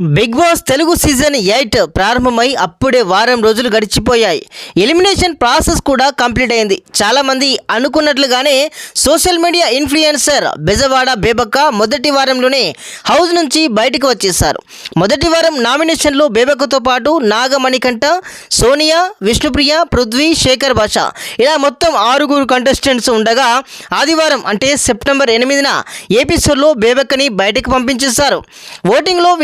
Bigg Boss Telugu season eight ప్రారంభమై అప్పుడే వారం రోజులు గడిచిపోయాయి. ఎలిమినేషన్ ప్రాసెస్ కూడా కంప్లీట్ అయింది. చాలామంది అనుకున్నట్లుగానే social media influencer Bezawada Bebakka మొదటి వారంలోనే హౌస్ నుంచి బయటకు వచ్చేశారు. మొదటి వారం నామినేషన్లో బేబక్కతో పాటు నాగమణికంఠ సోనియా విష్ణుప్రియ పృథ్వీ శేఖర్ భాష. ఇలా మొత్తం ఆరుగురు కంటెస్టెంట్స్ ఉండగా ఆదివారం అంటే సెప్టెంబర్ ఎనిమిదిన ఏపీసోడ్లో బేబక్కని బయటకు పంపించేశారు. ఓటింగ్లో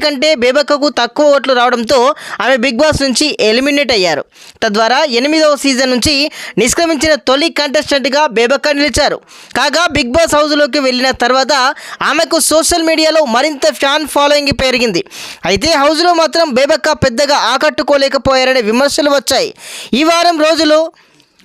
కంటే బేబక్కకు తక్కువ ఓట్లు రావడంతో ఆమె బిగ్ బాస్ నుంచి ఎలిమినేట్ అయ్యారు. తద్వారా ఎనిమిదవ సీజన్ నుంచి నిష్క్రమించిన తొలి కంటెస్టెంట్గా బేబక్క నిలిచారు. కాగా బిగ్ బాస్ హౌస్లోకి వెళ్ళిన తర్వాత ఆమెకు సోషల్ మీడియాలో మరింత ఫ్యాన్ ఫాలోయింగ్ పెరిగింది. అయితే హౌస్లో మాత్రం బేబక్క పెద్దగా ఆకట్టుకోలేకపోయారనే విమర్శలు వచ్చాయి. ఈ వారం రోజులు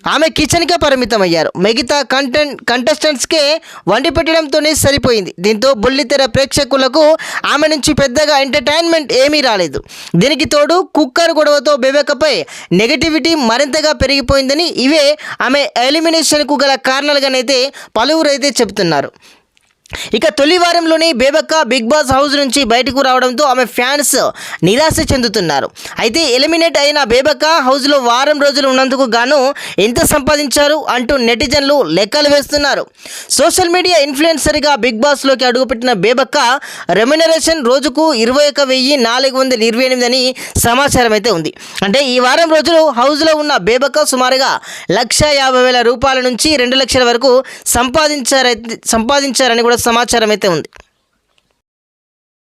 ఆమె కిచెన్కే పరిమితం అయ్యారు మిగతా కంటెంట్ కంటెస్టెంట్స్కే వండి పెట్టడంతోనే సరిపోయింది. దీంతో బుల్లితెర ప్రేక్షకులకు ఆమె నుంచి పెద్దగా ఎంటర్టైన్మెంట్ ఏమీ రాలేదు. దీనికి తోడు కుక్కర్ గొడవతో బెబెకపై నెగటివిటీ మరింతగా పెరిగిపోయిందని ఇవే ఆమె ఎలిమినేషన్కు గల కారణాలుగానైతే పలువురైతే చెబుతున్నారు. ఇక తొలి వారంలోనే బేబక్క బిగ్ బాస్ హౌస్ నుంచి బయటకు రావడంతో ఆమె ఫ్యాన్స్ నిరాశ చెందుతున్నారు. అయితే ఎలిమినేట్ అయిన బేబక్క హౌస్లో వారం రోజులు ఉన్నందుకు గాను ఎంత సంపాదించారు అంటూ నెటిజన్లు లెక్కలు వేస్తున్నారు. సోషల్ మీడియా ఇన్ఫ్లుయెన్సర్గా బిగ్ బాస్లోకి అడుగుపెట్టిన బేబక్క రెమ్యునరేషన్ రోజుకు ఇరవై ఒక వెయ్యి నాలుగు వందల ఇరవై ఎనిమిది అని సమాచారం అయితే ఉంది. అంటే ఈ వారం రోజులు హౌస్లో ఉన్న బేబక్క సుమారుగా లక్ష యాభై వేల రూపాయల నుంచి రెండు లక్షల వరకు సంపాదించారైతే సంపాదించారని కూడా సమాచారం అయితే ఉంది.